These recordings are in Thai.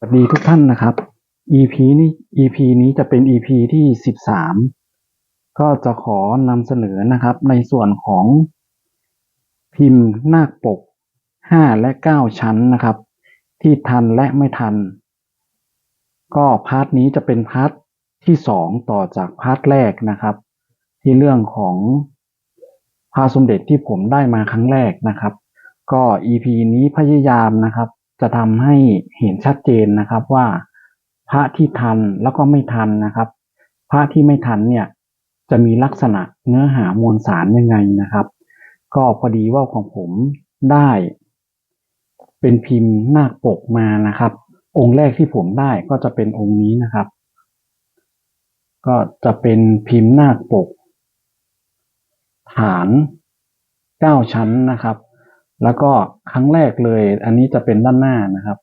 สวัสดีทุกท่านนะครับ EP นี้ EP นี้จะเป็น EP ที่สิบสามก็จะขอนำเสนอนะครับ ในส่วนของพิมพ์นาคปกห้าและเก้าชั้นนะครับ ที่ทันและไม่ทัน ก็พาร์ทนี้จะเป็นพาร์ทที่สองต่อจากพาร์ทแรกนะครับ ที่เรื่องของพระสมเด็จที่ผมได้มาครั้งแรกนะครับ ก็ EP นี้พยายามนะครับ จะทำให้เห็นชัดเจนนะครับว่าพระที่ทันแล้วก็ไม่ทันนะครับ พระที่ไม่ทันเนี่ยจะมีลักษณะเนื้อหามวลสารยังไงนะครับ ก็พอดีว่าของผมได้ เป็นพิมพ์นาคปกมานะครับ องค์แรกที่ผมได้ก็จะเป็นองค์นี้นะครับ ก็จะเป็นพิมพ์นาคปก ฐานเก้าชั้นนะครับ แล้วก็ครั้งแรกเลย อันนี้จะเป็นด้านหน้านะครับ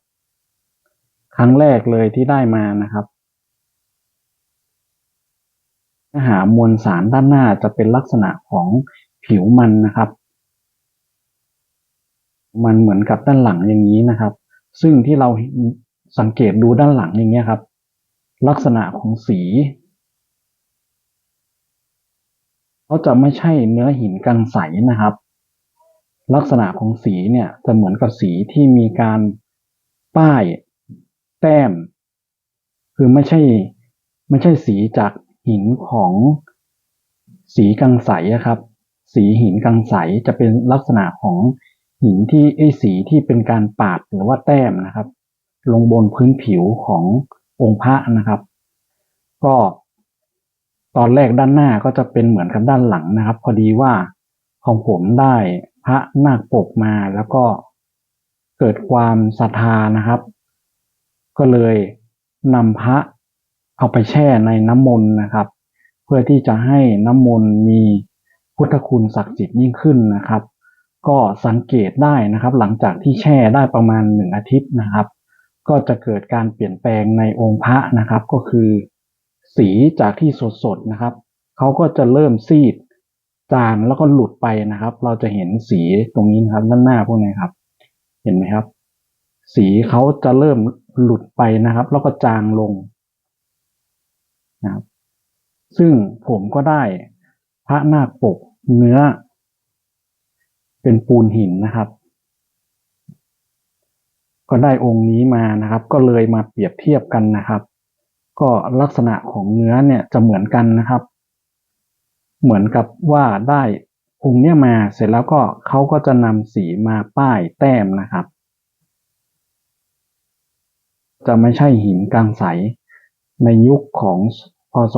ครั้งแรกเลยที่ได้มานะครับเนื้อหามวลสารด้านหน้าจะเป็นลักษณะของผิวมันนะครับ มันเหมือนกับด้านหลังอย่างนี้นะครับ ซึ่งที่เราสังเกตดูด้านหลังอย่างเงี้ยครับ ลักษณะของสีเขาจะไม่ใช่เนื้อหินกังใสนะครับ ลักษณะของสีเนี่ยจะเหมือนกับสีที่มีการป้ายแต้ม คือไม่ใช่ไม่ใช่สีจากหินของสีกังใสอะครับ สีหินกังใสจะเป็นลักษณะของหินที่ไอสีที่เป็นการปาดหรือว่าแต้มนะครับ ลงบนพื้นผิวขององค์พระนะครับ ก็ตอนแรกด้านหน้าก็จะเป็นเหมือนกับด้านหลังนะครับ พอดีว่าของผมได้ พระนาคปกมาแล้วก็เกิดความศรัทธานะครับ ก็เลยนำพระเอาไปแช่ในน้ำมนต์นะครับ เพื่อที่จะให้น้ำมนต์มีพุทธคุณศักดิ์สิทธิ์ยิ่งขึ้นนะครับ ก็สังเกตได้นะครับ หลังจากที่แช่ได้ประมาณหนึ่งอาทิตย์นะครับ ก็จะเกิดการเปลี่ยนแปลงในองค์พระนะครับ ก็คือ สีจากที่สดๆนะครับเขาก็จะเริ่มซีด จางแล้วก็หลุดไปนะครับ เราจะเห็นสีตรงนี้นะครับด้านหน้าพวกนี้ครับ เห็นไหมครับ สีเขาจะเริ่มหลุดไปนะครับ แล้วก็จางลงนะครับ ซึ่งผมก็ได้พระนาคปกเนื้อ เป็นปูนหินนะครับ ก็ได้องค์นี้มานะครับ ก็เลยมาเปรียบเทียบกันนะครับ ก็ลักษณะของเนื้อเนี่ยจะเหมือนกันนะครับ เหมือนกับว่าได้องค์เนี้ยมาเสร็จแล้วก็เขาก็จะนำสีมาป้ายแต้มนะครับ จะไม่ใช่หินกลางใสในยุคของพศ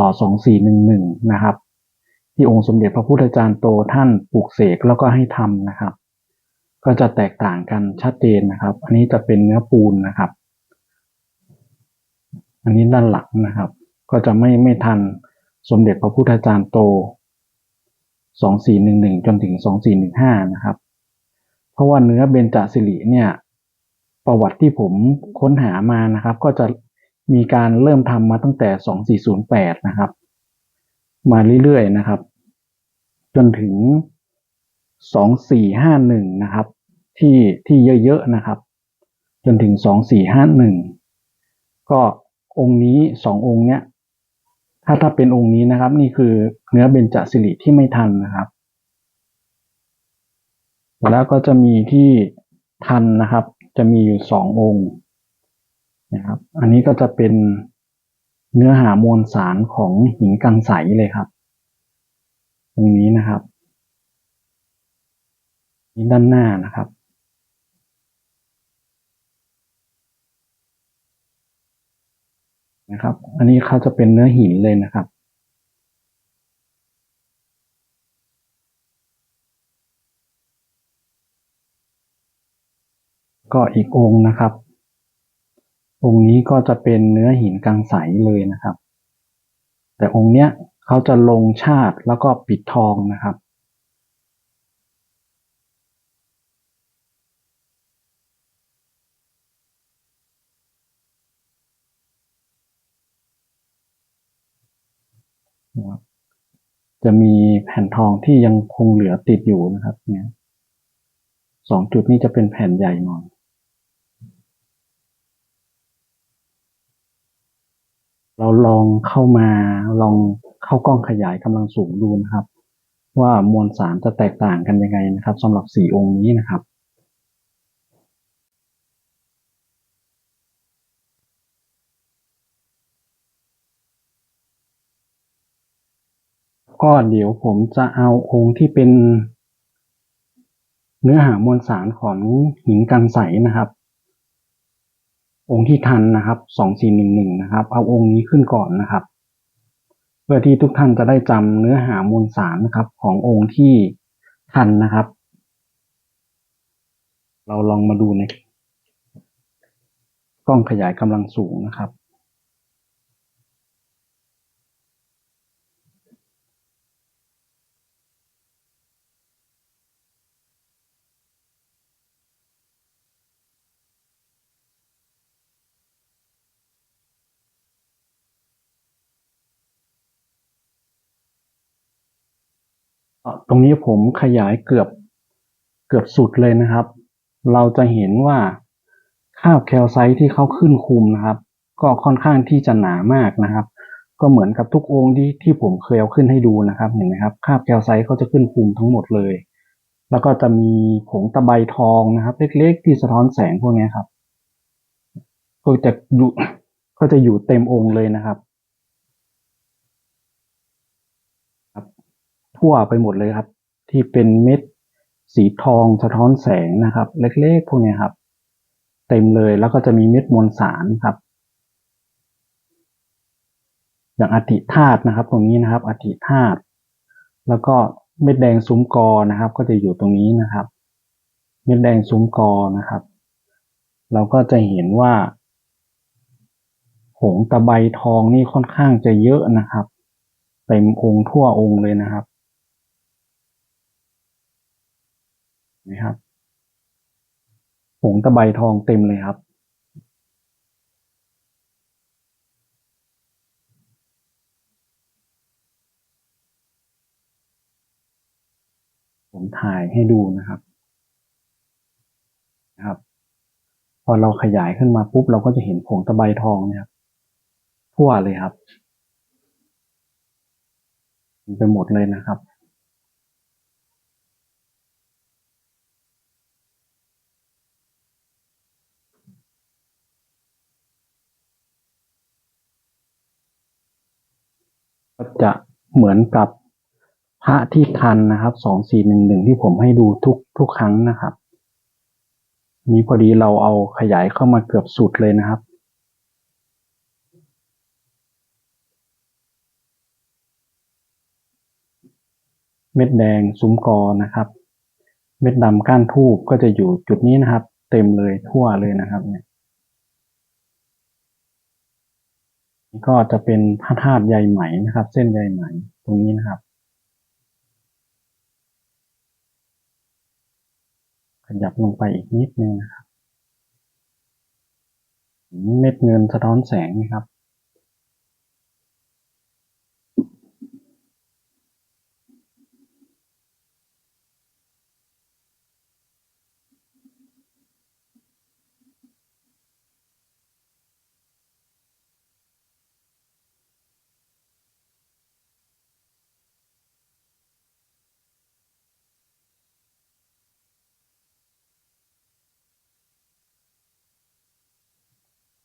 2411 นะครับ ที่องค์สมเด็จพระพุทธจารย์โตท่านปลูกเสกแล้วก็ให้ทำนะครับ ก็จะแตกต่างกันชัดเจนนะครับ อันนี้จะเป็นเนื้อปูนนะครับ อันนี้ด้านหลังนะครับ ก็จะไม่ไม่ทันสมเด็จพระพุทธจารย์โต 2411 จนถึง 2415 นะครับ เพราะว่าเนื้อเบญจสิริเนี่ย ประวัติที่ผมค้นหามานะครับ ก็จะมีการเริ่มทำมาตั้งแต่ 2408 นะครับ มาเรื่อยๆนะครับ จนถึง 2451 นะครับ ที่ที่เยอะๆนะครับ จนถึง 2451 ก็องค์นี้สององค์เนี้ย ถ้าถ้าเป็นองค์นี้นะครับ นี่คือเนื้อเบญจสิริที่ไม่ทันนะครับ แล้วก็จะมีที่ทันนะครับ จะมีอยู่สององค์นะครับ อันนี้ก็จะเป็นเนื้อหามวลสารของหินกังใสเลยครับ ตรงนี้นะครับ นี่ด้านหน้านะครับ นะครับ อันนี้เขาจะเป็นเนื้อหินเลยนะครับ ก็อีกองค์นะครับ องค์นี้ก็จะเป็นเนื้อหินกังใสเลยนะครับ แต่องค์เนี้ยเขาจะลงชาติแล้วก็ปิดทองนะครับ จะมีแผ่นทองที่ยังคงเหลือติดอยู่นะครับ เนี่ยสองจุดนี้จะเป็นแผ่นใหญ่หน่อยเราลองเข้ามาลองเข้ากล้องขยายกำลังสูงดูนะครับ ว่ามวลสารจะแตกต่างกันยังไงนะครับสำหรับสี่องค์นี้นะครับ ก็เดี๋ยวผมจะเอาองค์ที่เป็นเนื้อหามวลสารของหินกันใสนะครับ องค์ที่ทันนะครับสองสี่หนึ่งหนึ่งนะครับ เอาองค์นี้ขึ้นก่อนนะครับ เพื่อที่ทุกท่านจะได้จำเนื้อหามวลสารนะครับ ขององค์ที่ทันนะครับ เราลองมาดูในกล้องขยายกำลังสูงนะครับ ตรงนี้ผมขยายเกือบเกือบสุดเลยนะครับ เราจะเห็นว่าคาบแคลไซต์ที่เขาขึ้นคุมนะครับ ก็ค่อนข้างที่จะหนามากนะครับ ก็เหมือนกับทุกองค์ที่ที่ผมเคยเอาขึ้นให้ดูนะครับเห็นไหมครับคาบแคลไซต์เขาจะขึ้นคุมทั้งหมดเลย แล้วก็จะมีผงตะไบทองนะครับ เล็กๆ ที่สะท้อนแสงพวกนี้ครับก็จะอยู่ก็จะอยู่เต็มองค์เลยนะครับ ทั่วไปหมดเลยครับ ที่เป็นเม็ดสีทองสะท้อนแสงนะครับ เล็กๆพวกนี้ครับ เต็มเลยแล้วก็จะมีเม็ดมวลสารครับ อย่างอธิธาตุนะครับ ตรงนี้นะครับอธิธาตุแล้วก็เม็ดแดงซุ้มกอนะครับ ก็จะอยู่ตรงนี้นะครับ เม็ดแดงซุ้มกอนะครับ เราก็จะเห็นว่าผงตะไบทองนี่ค่อนข้างจะเยอะนะครับเต็มองค์ทั่วองค์เลยนะครับ นะครับผงตะไบทองเต็มเลยครับ ผมถ่ายให้ดูนะครับนะครับ พอเราขยายขึ้นมาปุ๊บเราก็จะเห็นผงตะไบทองเนะครับทั่วเลยครับไปหมดเลยนะครับ ก็จะเหมือนกับพระที่ทันนะครับสองสี่หนึ่งหนึ่งที่ผมให้ดูทุกทุกครั้งนะครับ นี้พอดีเราเอาขยายเข้ามาเกือบสุดเลยนะครับเม็ดแดงซุ้มกอนะครับ เม็ดดำก้านทูบก็จะอยู่จุดนี้นะครับ เต็มเลยทั่วเลยนะครับเนี่ย ก็จะเป็นพระธาตุใยไหมนะครับ เส้นใยไหมตรงนี้นะครับ ขยับลงไปอีกนิดนึงนะครับ เม็ดเงินสะท้อนแสงนะครับ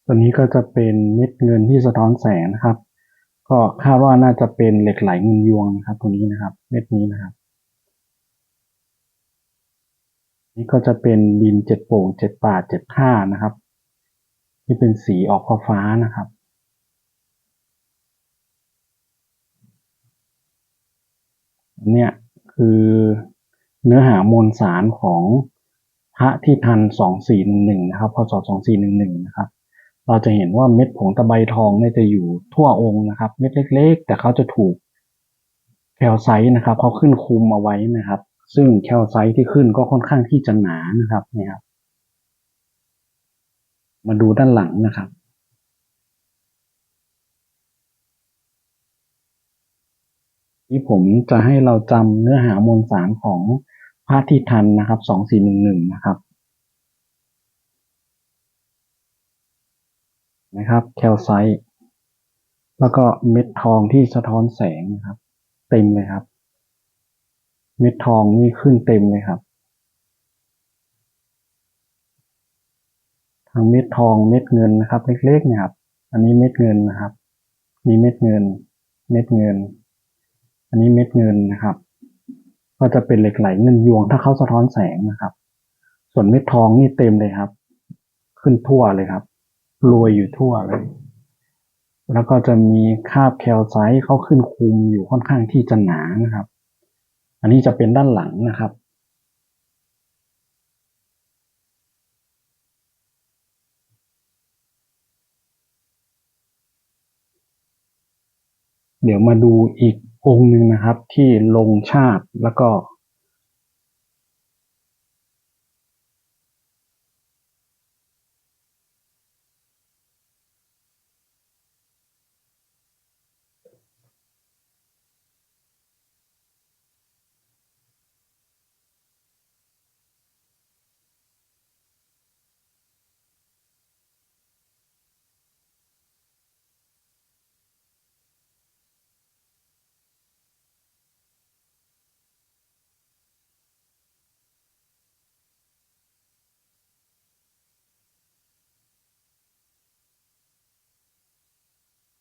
ตัวนี้ก็จะเป็นเม็ดเงินที่สะท้อนแสงนะครับ ก็คาดว่าน่าจะเป็นเหล็กไหลเงินยวงนะครับตรงนี้นะครับ เม็ดนี้นะครับ นี่ก็จะเป็นดินเจ็ดโป่งเจ็ดป่าเจ็ดท่านะครับ ที่เป็นสีออกฟ้านะครับเนี่ยคือเนื้อหามวลสารของพระที่ทันสองสี่หนึ่งหนึ่งนะครับพศสองสี่หนึ่งหนึ่งนะครับ เราจะเห็นว่าเม็ดผงตะไบทองเนี่ยจะอยู่ทั่วองค์นะครับ เม็ดเล็ก ๆ แต่เขาจะถูกแคลไซต์นะครับเขาขึ้นคุมเอาไว้นะครับ ซึ่งแคลไซต์ที่ขึ้นก็ค่อนข้างที่จะหนานะครับนี่ครับมาดูด้านหลังนะครับที่ผมจะให้เราจำเนื้อหามวลสารของพระที่ทันนะครับสองสี่หนึ่งหนึ่งนะครับ นะครับแคลไซต์แล้วก็เม็ดทองที่สะท้อนแสงนะครับ เต็มเลยครับ เม็ดทองนี่ขึ้นเต็มเลยครับทั้งเม็ดทองเม็ดเงินนะครับ เล็กๆนี่ยครับ อันนี้เม็ดเงินนะครับนี่เม็ดเงิน เม็ดเงิน อันนี้เม็ดเงินนะครับ ก็จะเป็นเหล็กไหลเงินยวง ถ้าเขาสะท้อนแสงนะครับ ส่วนเม็ดทองนี่เต็มเลยครับ ขึ้นทั่วเลยครับ รวยอยู่ทั่วเลย แล้วก็จะมีคาบแคลไซต์เขาขึ้นคุมอยู่ค่อนข้างที่จะหนานะครับ อันนี้จะเป็นด้านหลังนะครับเดี๋ยวมาดูอีกองค์หนึ่งนะครับที่ลงชาติแล้วก็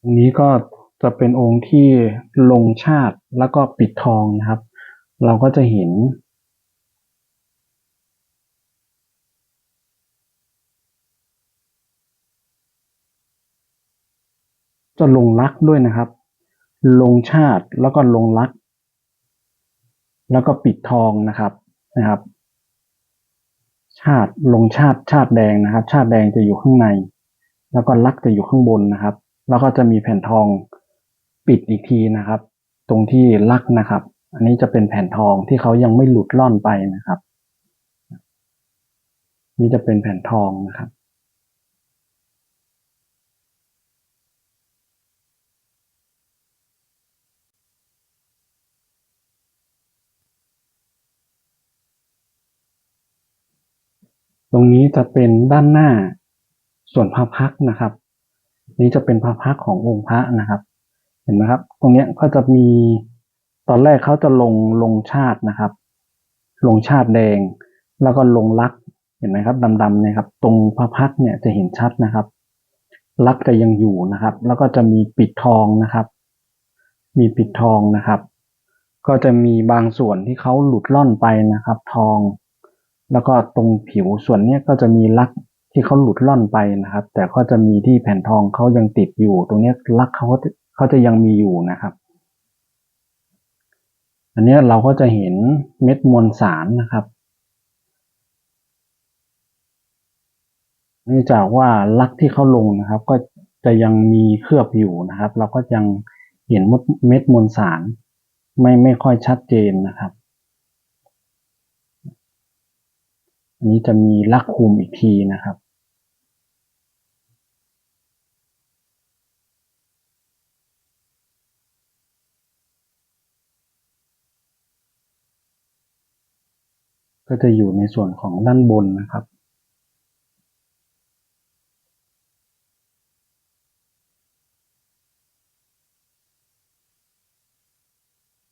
ตรงนี้ก็จะเป็นองค์ที่ลงชาติแล้วก็ปิดทองนะครับ เราก็จะเห็น จะลงลักด้วยนะครับ ลงชาติแล้วก็ลงลัก แล้วก็ปิดทองนะครับนะครับ ชาติลงชาติชาติแดงนะครับ ชาติแดงจะอยู่ข้างใน แล้วก็ลักจะอยู่ข้างบนนะครับ แล้วก็จะมีแผ่นทองปิดอีกทีนะครับ ตรงที่ลักนะครับ อันนี้จะเป็นแผ่นทองที่เขายังไม่หลุดล่อนไปนะครับ นี่จะเป็นแผ่นทองนะครับตรงนี้จะเป็นด้านหน้าส่วนพระพักต์นะครับ นี้จะเป็นพระพักขององค์พระนะครับ เห็นไหมครับ ตรงเนี้ยก็จะมีตอนแรกเขาจะลงลงชาตินะครับ ลงชาติแดง แล้วก็ลงลักเห็นไหมครับดำๆเนี่ยครับ ตรงพระพักเนี่ยจะเห็นชัดนะครับ ลักจะยังอยู่นะครับ แล้วก็จะมีปิดทองนะครับ มีปิดทองนะครับ ก็จะมีบางส่วนที่เขาหลุดล่อนไปนะครับ ทอง แล้วก็ตรงผิวส่วนเนี้ยก็จะมีลัก ที่เขาหลุดล่อนไปนะครับ แต่ก็จะมีที่แผ่นทองเขายังติดอยู่ ตรงนี้ลักเขาเขาจะยังมีอยู่นะครับ อันนี้เราก็จะเห็นเม็ดมวลสารนะครับเนื่องจากว่าลักที่เขาลงนะครับ ก็จะยังมีเคลือบอยู่นะครับ เราก็ยังเห็นเม็ดมวลสารไม่ไม่ค่อยชัดเจนนะครับ อันนี้จะมีลักคุมอีกทีนะครับ ก็จะอยู่ในส่วนของด้านบนนะครับ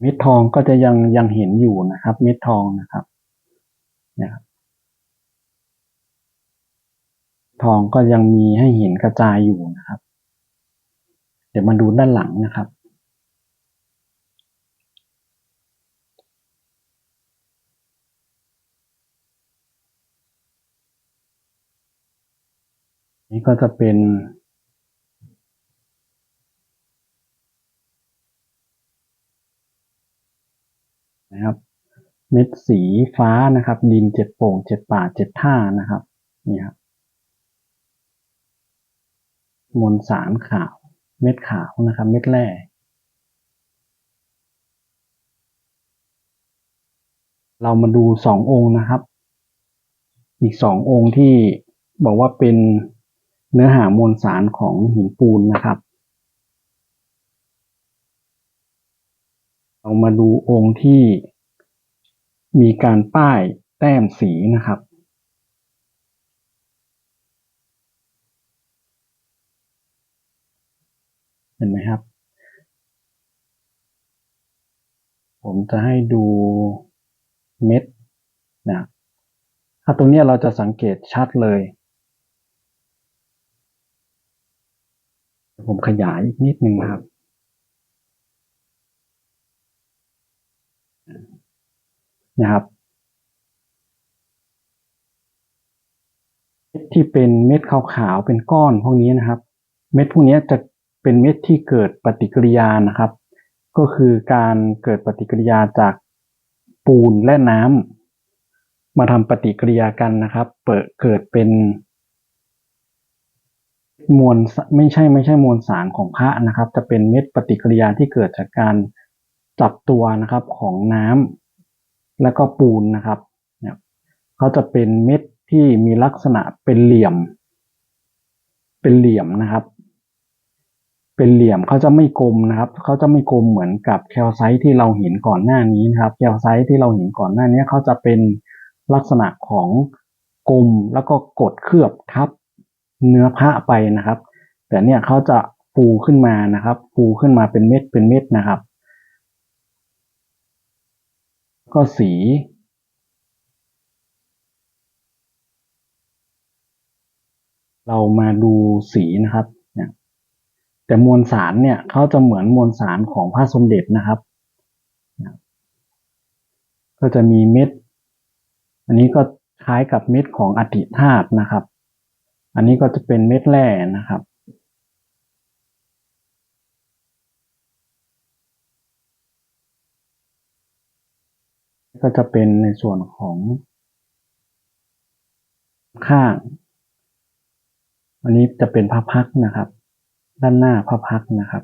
เม็ดทองก็จะยังยังเห็นอยู่นะครับ เม็ดทองนะครับเนี่ยครับทองก็ยังมีให้เห็นกระจายอยู่นะครับ เดี๋ยวมาดูด้านหลังนะครับ นี่ก็จะเป็นนะครับ เม็ดสีฟ้านะครับ ดินเจ็ดโป่งเจ็ดป่าเจ็ดท่านะครับนี่ครับมวลสารขาว เม็ดขาวนะครับ เม็ดแร่เรามาดูสององค์นะครับ อีกสององค์ที่บอกว่าเป็น เนื้อหามวลสารของหินปูนนะครับ เรามาดูองค์ที่มีการป้ายแต้มสีนะครับเห็นไหมครับ ผมจะให้ดูเม็ดนะถ้าตรงนี้เราจะสังเกตชัดเลย ผมขยายอีกนิดนึงนะครับ นะครับเม็ดที่เป็นเม็ดขาวๆเป็นก้อนพวกนี้นะครับ เม็ดพวกนี้จะเป็นเม็ดที่เกิดปฏิกิริยานะครับ ก็คือการเกิดปฏิกิริยาจากปูนและน้ำมาทำปฏิกิริยากันนะครับ เปิดเกิดเป็น มวลไม่ใช่ไม่ใช่มวลสารของพระนะครับ จะเป็นเม็ดปฏิกิริยาที่เกิดจากการจับตัวนะครับของน้ำแล้วก็ปูนนะครับเนี่ยเขาจะเป็นเม็ดที่มีลักษณะเป็นเหลี่ยม เป็นเหลี่ยมนะครับ เป็นเหลี่ยมเขาจะไม่กลมนะครับเขาจะไม่กลมเหมือนกับแคลไซต์ที่เราเห็นก่อนหน้านี้นะครับแคลไซต์ที่เราเห็นก่อนหน้านี้เขาจะเป็นลักษณะของกลมแล้วก็กดเคลือบทับ เนื้อพระไปนะครับ แต่เนี่ยเขาจะฟูขึ้นมานะครับ ฟูขึ้นมาเป็นเม็ดเป็นเม็ดนะครับ ก็สี เรามาดูสีนะครับเนี่ยแต่มวลสารเนี่ยเขาจะเหมือนมวลสารของพระสมเด็จนะครับ ก็จะมีเม็ด อันนี้ก็คล้ายกับเม็ดของอธิธาตุนะครับ อันนี้ก็จะเป็นเม็ดแร่นะครับ ก็จะเป็นในส่วนของข้าง อันนี้จะเป็นพระพักนะครับ ด้านหน้าพระพักนะครับ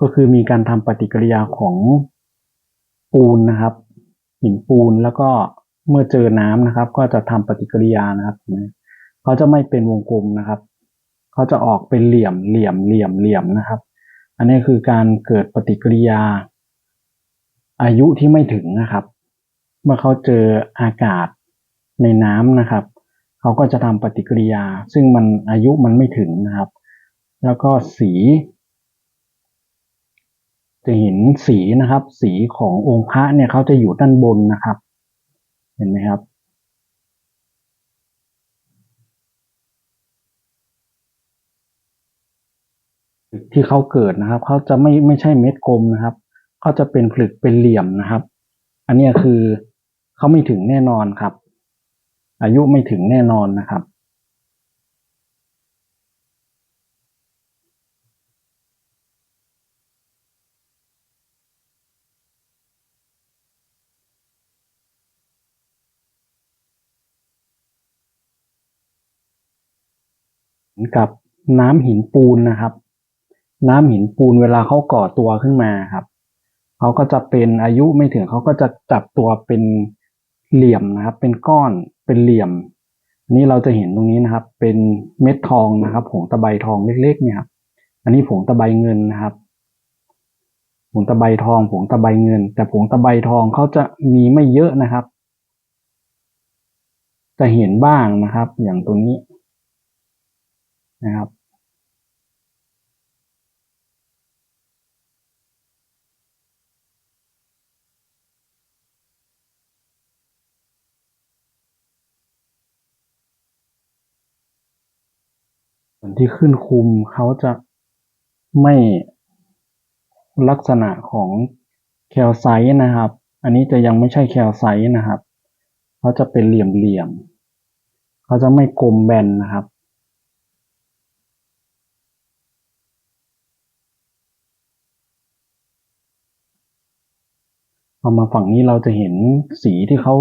ก็คือมีการทำปฏิกิริยาของปูนนะครับ หินปูนแล้วก็ เมื่อเจอน้ำนะครับ ก็จะทำปฏิกิริยานะครับเขาจะไม่เป็นวงกลมนะครับเขาจะออกเป็นเหลี่ยมเหลี่ยมเหลี่ยมเหลี่ยมนะครับ อันนี้คือการเกิดปฏิกิริยา อายุที่ไม่ถึงนะครับ เมื่อเขาเจออากาศในน้ำนะครับเขาก็จะทำปฏิกิริยา ซึ่งมันอายุมันไม่ถึงนะครับ แล้วก็สี จะเห็นสีนะครับ สีขององค์พระเนี่ยเขาจะอยู่ด้านบนนะครับ เห็นไหมครับ ที่เขาเกิดนะครับ เขาจะไม่ไม่ใช่เม็ดกลมนะครับ เขาจะเป็นผลึกเป็นเหลี่ยมนะครับ อันนี้คือเขาไม่ถึงแน่นอนครับ อายุไม่ถึงแน่นอนนะครับ กับน้ำหินปูนนะครับ น้ำหินปูนเวลาเขาก่อตัวขึ้นมาครับเขาก็จะเป็นอายุไม่ถึงเขาก็จะจับตัวเป็นเหลี่ยมนะครับ เป็นก้อนเป็นเหลี่ยม นี่เราจะเห็นตรงนี้นะครับ เป็นเม็ดทองนะครับ ผงตะไบทองเล็ก ๆ เนี่ยครับอันนี้ผงตะไบเงินนะครับ ผงตะไบทองผงตะไบเงิน แต่ผงตะไบทองเขาจะมีไม่เยอะนะครับ จะเห็นบ้างนะครับ อย่างตรงนี้ นะครับ ส่วนที่ขึ้นคุมเขาจะไม่ลักษณะของแคลไซต์นะครับ อันนี้จะยังไม่ใช่แคลไซต์นะครับเขาจะเป็นเหลี่ยมๆเขาจะไม่กลมแบนนะครับ อมาฝั่งนี้เราจะเห็นสีที่เขา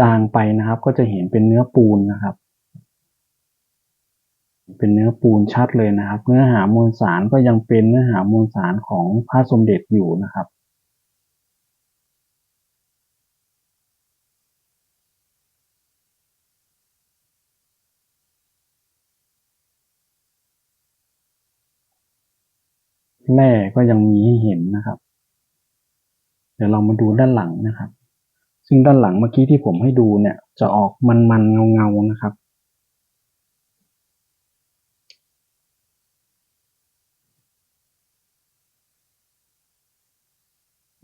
จางไปนะครับ ก็จะเห็นเป็นเนื้อปูนนะครับ เป็นเนื้อปูนชัดเลยนะครับ เนื้อหามวลสารก็ยังเป็นเนื้อหามวลสารของพระสมเด็จอยู่นะครับแร่ก็ยังมีให้เห็นนะครับ ดี๋ยวเรามาดูด้านหลังนะครับ ซึ่งด้านหลังเมื่อกี้ที่ผมให้ดูเนี่ย จะออกมันๆเงาๆนะครับ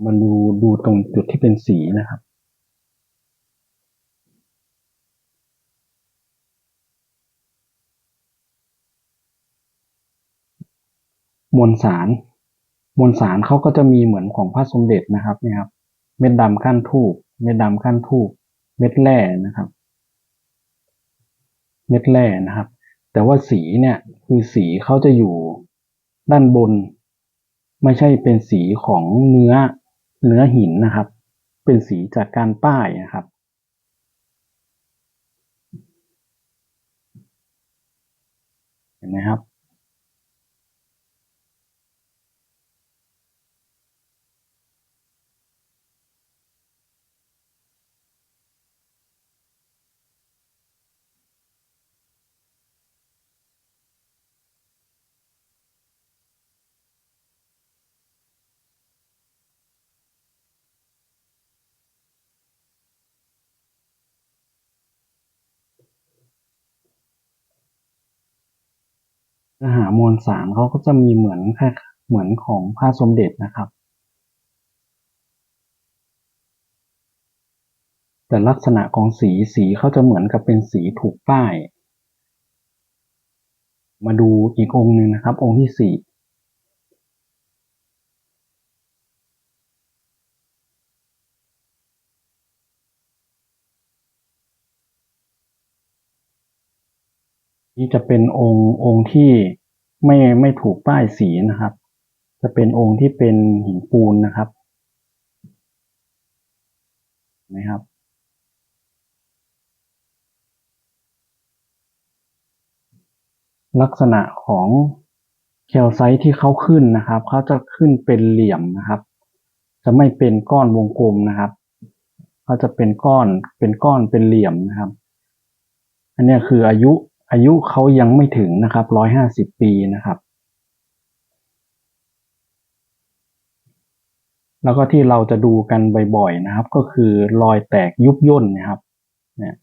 มาดูดูตรงจุดที่เป็นสีนะครับ มวลสาร มวลสารเขาก็จะมีเหมือนของพระสมเด็จนะครับเนี่ยครับ เม็ดดำขั้นทูบเม็ดดำขั้นทูบเม็ดแร่นะครับ เม็ดแร่นะครับ แต่ว่าสีเนี่ยคือสีเขาจะอยู่ด้านบน ไม่ใช่เป็นสีของเนื้อเนื้อหินนะครับ เป็นสีจากการป้ายนะครับเห็นไหมครับ เนื้อหามวลสารเขาก็จะมีเหมือนแค่เหมือนของพระสมเด็จนะครับ แต่ลักษณะของสีสีเขาจะเหมือนกับเป็นสีถูกป้าย มาดูอีกองค์หนึ่งนะครับ องค์ที่สี่ นี่จะเป็นองค์องค์ที่ไม่ไม่ถูกป้ายสีนะครับ จะเป็นองค์ที่เป็นหินปูนนะครับเห็นะครับลักษณะของแคลไซต์ที่เขาขึ้นนะครับ เขาจะขึ้นเป็นเหลี่ยมนะครับ จะไม่เป็นก้อนวงกลมนะครับ เขาจะเป็นก้อนเป็นก้อนเป็นเหลี่ยมนะครับ อันนี้คืออายุ อายุเขายังไม่ถึงนะครับร้อยห้าสิบปีนะครับ แล้วก็ที่เราจะดูกันบ่อยๆนะครับ ก็คือรอยแตกยุบย่นนะครับเนี่ย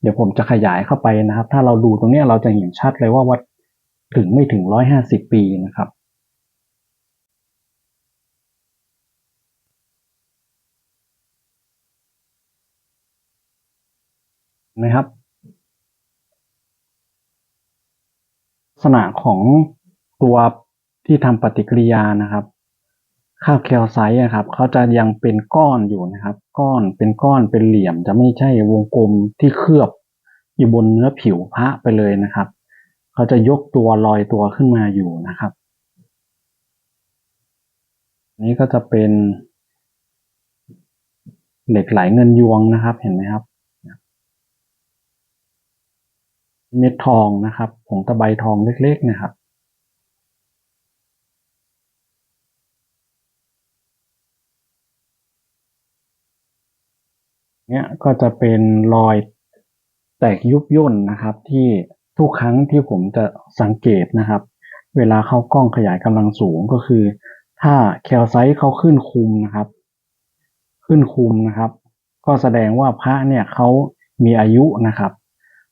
เดี๋ยวผมจะขยายเข้าไปนะครับ ถ้าเราดูตรงนี้เราจะเห็นชัดเลยว่าวัดถึงไม่ถึงร้อยห้าสิบปีนะครับนะครับ ลัก ษณะของตัวที่ทำปฏิกิริยานะครับค่าแคลไซต์นะครับเขาจะยังเป็นก้อนอยู่นะครับ ก้อนเป็นก้อนเป็นเหลี่ยม จะไม่ใช่วงกลมที่เคลือบอยู่บนเนื้อผิวพระไปเลยนะครับเขาจะยกตัวลอยตัวขึ้นมาอยู่นะครับ นี้ก็จะเป็นเหล็กไหลเงินยวงนะครับเห็นไหมครับ เม็ดทองนะครับ ผงตะไบทองเล็กๆนะครับ เนี่ยก็จะเป็นรอยแตกยุบย่นนะครับ ที่ทุกครั้งที่ผมจะสังเกตนะครับ เวลาเข้ากล้องขยายกำลังสูงก็คือ ถ้าแคลไซต์เขาขึ้นคุมนะครับ ขึ้นคุมนะครับ ก็แสดงว่าพระเนี่ยเขามีอายุนะครับ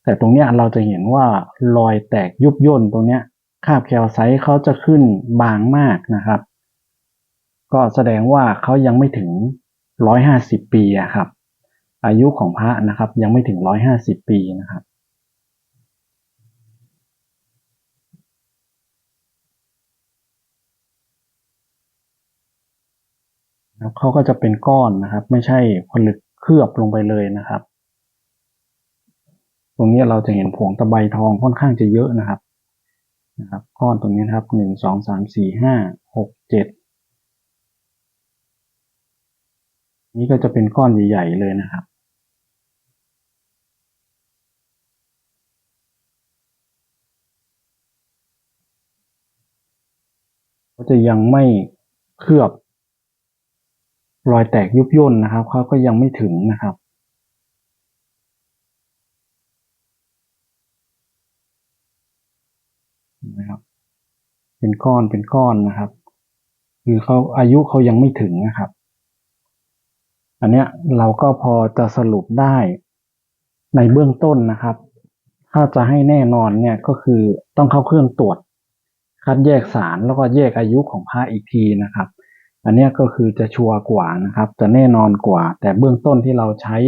แต่ตรงเนี้ยเราจะเห็นว่ารอยแตกยุบย่นตรงเนี้ยคาบแคลไซต์เขาจะขึ้นบางมากนะครับ ก็แสดงว่าเขายังไม่ถึงร้อยห้าสิบปีอะครับ อายุของพระนะครับยังไม่ถึงร้อยห้าสิบปีนะครับแล้วเขาก็จะเป็นก้อนนะครับ ไม่ใช่ผลึกเคลือบลงไปเลยนะครับ ตรงนี้เราจะเห็นผงตะไบทองค่อนข้างจะเยอะนะครับนะครับก้อนตรงนี้นะครับหนึ่งสองสามสี่ห้าหกเจ็ดนี่ก็จะเป็นก้อนใหญ่ๆเลยนะครับก็จะยังไม่เคลือบรอยแตกยุบย่นนะครับเขาก็ยังไม่ถึงนะครับ นะครับ เป็นก้อนเป็นก้อนนะครับ คือเขาอายุเขายังไม่ถึงนะครับ อันเนี้ยเราก็พอจะสรุปได้ในเบื้องต้นนะครับ ถ้าจะให้แน่นอนเนี่ยก็คือต้องเข้าเครื่องตรวจ คัดแยกสารแล้วก็แยกอายุของพระอีกทีนะครับ อันเนี้ยก็คือจะชัวร์กว่านะครับ จะแน่นอนกว่า แต่เบื้องต้นที่เราใช้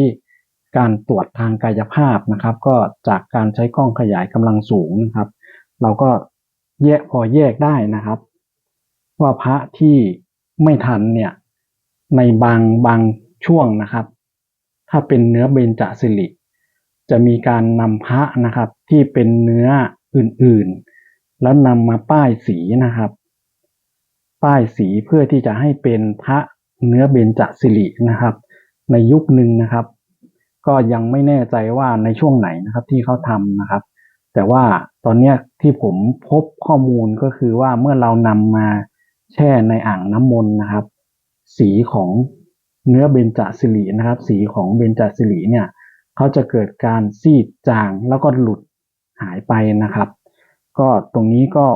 การตรวจทางกายภาพนะครับ ก็จากการใช้กล้องขยายกำลังสูงนะครับ เราก็แยกพอแยกได้นะครับ ว่าพระที่ไม่ทันเนี่ยในบางบางช่วงนะครับ ถ้าเป็นเนื้อเบญจสิริจะมีการนำพระนะครับที่เป็นเนื้ออื่นๆ แล้วนำมาป้ายสีนะครับ ป้ายสีเพื่อที่จะให้เป็นพระเนื้อเบญจสิรินะครับ ในยุคหนึ่งนะครับ ก็ยังไม่แน่ใจว่าในช่วงไหนนะครับที่เขาทำนะครับ แต่ว่าตอนนี้ที่ผมพบข้อมูลก็คือว่าเมื่อเรานำมาแช่ในอ่างน้ำมนต์นะครับ สีของเนื้อเบญจสิรินะครับ สีของเบญจสิริเนี่ยเขาจะเกิดการซีดจางแล้วก็หลุดหายไปนะครับ ก็ตรงนี้ก็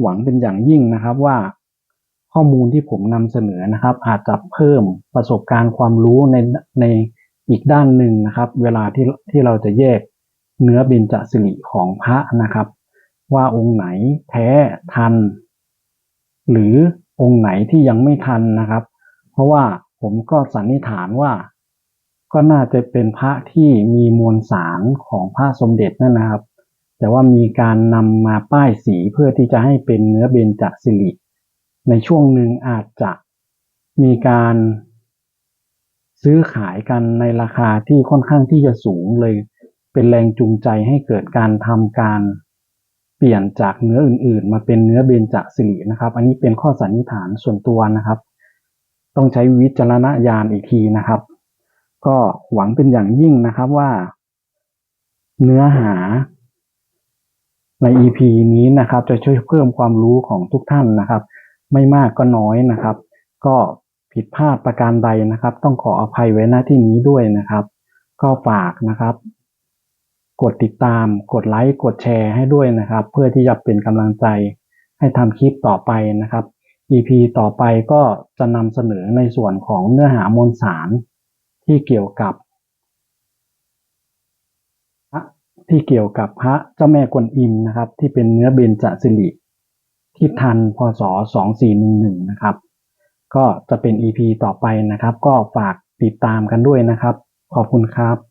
หวังเป็นอย่างยิ่งนะครับว่าข้อมูลที่ผมนำเสนอนะครับ อาจจะเพิ่มประสบการณ์ความรู้ในในอีกด้านหนึ่งนะครับ เวลาที่ที่เราจะแยก เนื้อเบญจสิริของพระนะครับ ว่าองค์ไหนแท้ทัน หรือองค์ไหนที่ยังไม่ทันนะครับ เพราะว่าผมก็สันนิษฐานว่า ก็น่าจะเป็นพระที่มีมวลสารของพระสมเด็จนั่นนะครับ แต่ว่ามีการนำมาป้ายสีเพื่อที่จะให้เป็นเนื้อเบญจสิริในช่วงหนึ่งอาจจะมีการซื้อขายกันในราคาที่ค่อนข้างที่จะสูงเลย เป็นแรงจูงใจให้เกิดการทำการเปลี่ยนจากเนื้ออื่นๆ มาเป็นเนื้อเบญจสิรินะครับ อันนี้เป็นข้อสันนิษฐานส่วนตัวนะครับ ต้องใช้วิจารณญาณอีกทีนะครับ ก็หวังเป็นอย่างยิ่งนะครับว่า เนื้อหาใน EP นี้นะครับ จะช่วยเพิ่มความรู้ของทุกท่านนะครับ ไม่มากก็น้อยนะครับ ก็ผิดพลาดประการใดนะครับ ต้องขออภัยไว้หน้าที่นี้ด้วยนะครับ ก็ฝากนะครับ กดติดตาม กดไลค์ กดแชร์ให้ด้วยนะครับ เพื่อที่จะเป็นกำลังใจให้ทำคลิปต่อไปนะครับ EP ต่อไปก็จะนำเสนอในส่วนของเนื้อหามวลสารที่เกี่ยวกับพระที่เกี่ยวกับพระเจ้าแม่กวนอิมนะครับ ที่เป็นเนื้อเบญจสิริที่ทันพศ 2411 นะครับ ก็จะเป็น EP ต่อไปนะครับ ก็ฝากติดตามกันด้วยนะครับ ขอบคุณครับ